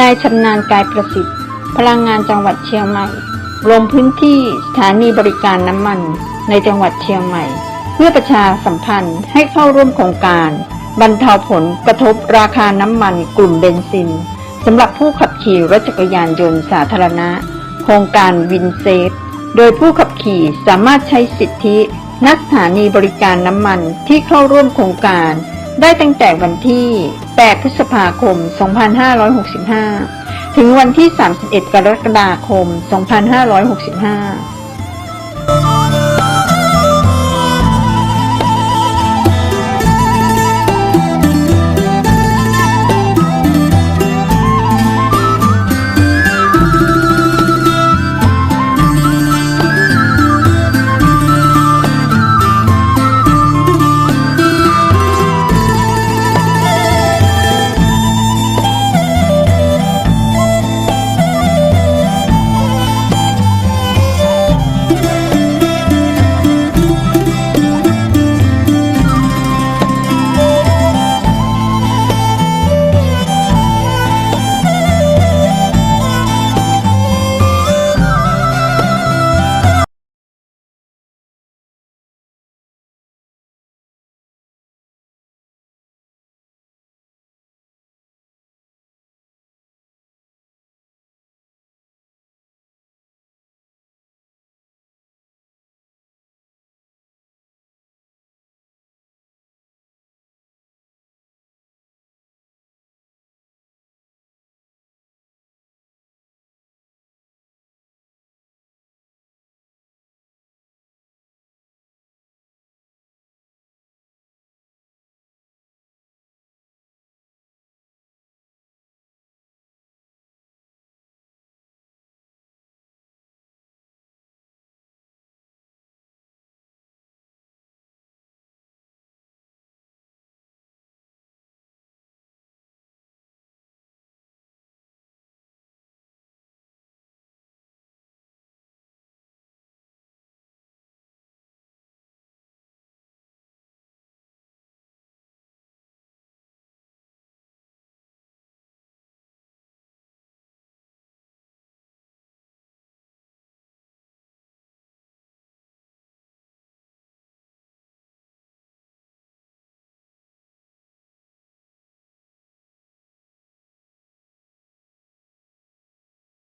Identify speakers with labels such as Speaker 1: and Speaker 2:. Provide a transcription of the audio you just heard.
Speaker 1: นายชำนาญกายประสิทธิ์ พลังงานจังหวัดเชียงใหม่ ลงพื้นที่สถานีบริการน้ำมันในจังหวัดเชียงใหม่ เพื่อประชาสัมพันธ์ให้เข้าร่วมโครงการ บรรเทาผลกระทบราคาน้ำมันกลุ่มเบนซินสำหรับผู้ขับขี่รถจักรยานยนต์สาธารณะ โครงการวินเซฟ โดยผู้ขับขี่สามารถใช้สิทธิณสถานีบริการน้ำมันที่เข้าร่วมโครงการ ได้ตั้งแต่วันที่ 8 พฤษภาคม 2565 ถึงวันที่ 31 กรกฎาคม 2565